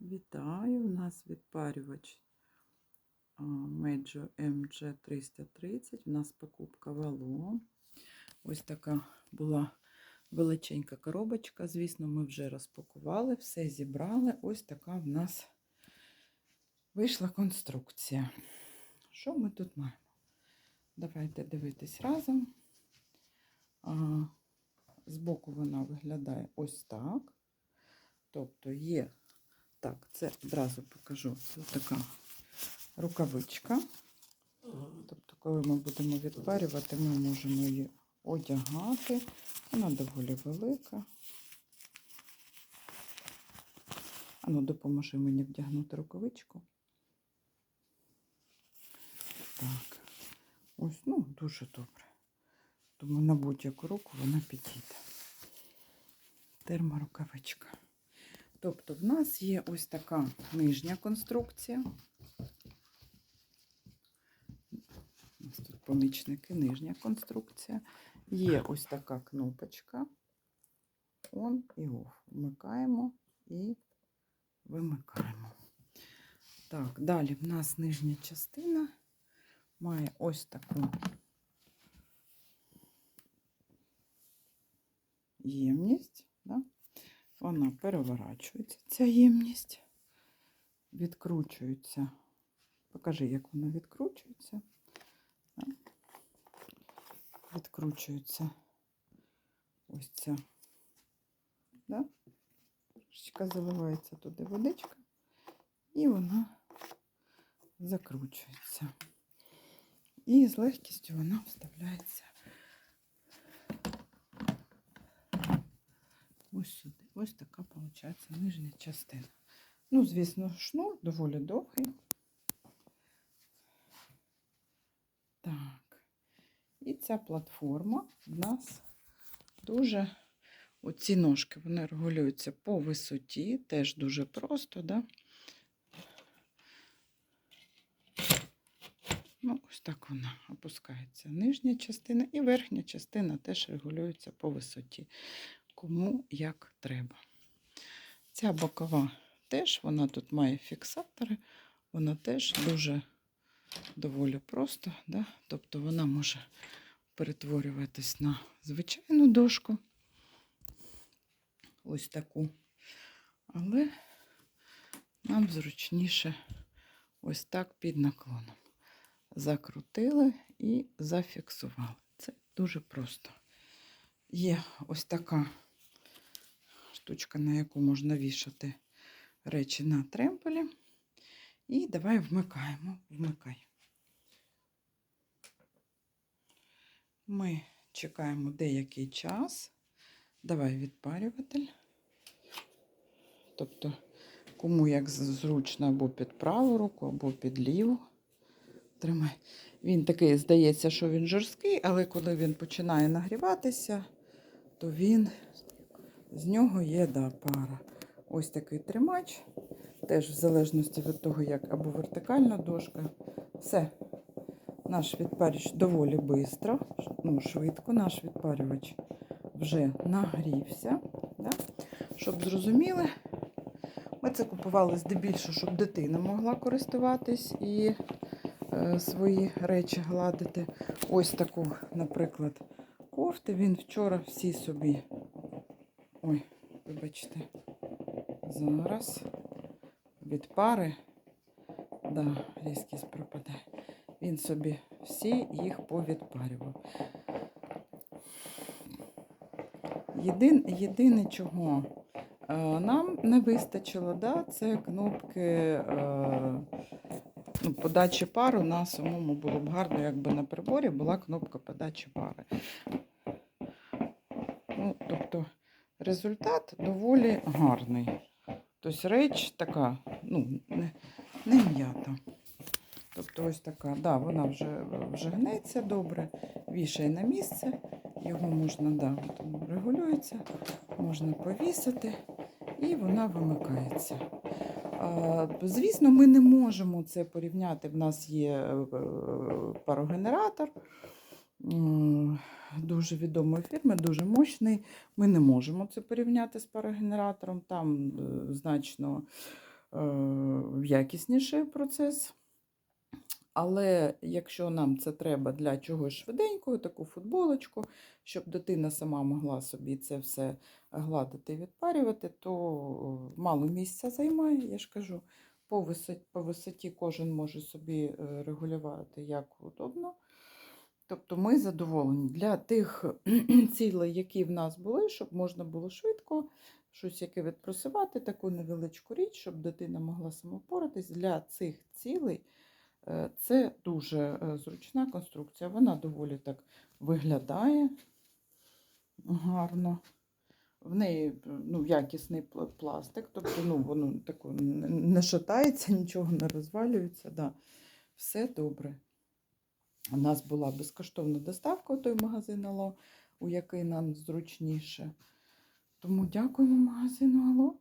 Вітаю! У нас відпарювач Mejo MG330. У нас покупка вало. Ось така була величенька коробочка. Звісно, ми вже розпакували, все зібрали. Ось така в нас вийшла конструкція. Що ми тут маємо? Давайте дивитись разом. Збоку вона виглядає ось так. Тобто є так, це одразу покажу. Це така рукавичка. Тобто, коли ми будемо відпарювати, ми можемо її одягати. Вона доволі велика. Ану, допоможи мені вдягнути рукавичку. Так. Ось, ну, дуже добре. Тому на будь-яку руку вона підійде. Терморукавичка. Тобто в нас є ось така нижня конструкція. У нас тут помічники, нижня конструкція. Є ось така кнопочка. On і off. Вмикаємо і вимикаємо. Так, далі в нас нижня частина має ось таку ємність. Да? Вона переворачується, ця ємність, відкручується. Покажи, як вона відкручується. Відкручується ось ця. Да? Трошечка заливається туди водичка, і вона закручується. І з легкістю вона вставляється ось сюди. Ось така, виходить, нижня частина. Ну, звісно, шнур доволі довгий. Так. І ця платформа в нас дуже, оці ножки, вони регулюються по висоті, теж дуже просто, да? Ну, ось так вона опускається. Нижня частина і верхня частина теж регулюється по висоті кому як треба. Ця бокова теж, вона тут має фіксатори, вона теж дуже доволі просто, да? тобто вона може перетворюватись на звичайну дошку, ось таку. Але нам зручніше ось так під наклоном. Закрутили і зафіксували. Це дуже просто. Є ось така штучка, на яку можна вішати речі на тремполі. І давай вмикаємо. Вмикай. Ми чекаємо деякий час. Давай відпарюватель. Тобто, кому як зручно або під праву руку, або під ліву. Тримай. Він такий, здається, що він жорсткий, але коли він починає нагріватися, то він з нього є да, пара. Ось такий тримач. Теж в залежності від того, як або вертикальна дошка. Все. Наш відпарювач доволі швидко, ну, швидко наш відпарювач вже нагрівся. Да? Щоб зрозуміли, ми це купували здебільшого, щоб дитина могла користуватись і е, свої речі гладити. Ось таку, наприклад, кофти. Він вчора всі собі. Вибачте, зараз від пари, да, різкість пропаде. Він собі всі їх повідпарював. Єдин, єдине, чого е, нам не вистачило, да, це кнопки е, ну, подачі пару. На самому було б гарно, якби на приборі була кнопка подачі пари. Ну, тобто результат доволі гарний. Тобто реч така, ну, не, не м'ята. Тобто ось така, да, вона вже, вже гнеться добре, вішає на місце, його можна, да, регулюється, можна повісити і вона вимикається. Звісно, ми не можемо це порівняти. В нас є е, е, парогенератор дуже відомої фірми, дуже мощний. Ми не можемо це порівняти з парогенератором. Там е, значно якісніший процес. Але якщо нам це треба для чогось швиденького, таку футболочку, щоб дитина сама могла собі це все гладити і відпарювати, то мало місця займає, я ж кажу. По висоті, по висоті кожен може собі е, регулювати як удобно. Тобто ми задоволені для тих цілей, які в нас були, щоб можна було швидко щось яке відпросувати, таку невеличку річ, щоб дитина могла самопоратись. Для цих цілей е, це дуже е, зручна конструкція. Вона доволі так виглядає гарно. В неї ну, якісний пластик, тобто ну, воно тако не- шатається, нічого не розвалюється. Да. Все добре. У нас була безкоштовна доставка у той магазин Ало, у який нам зручніше. Тому дякуємо магазину Ало.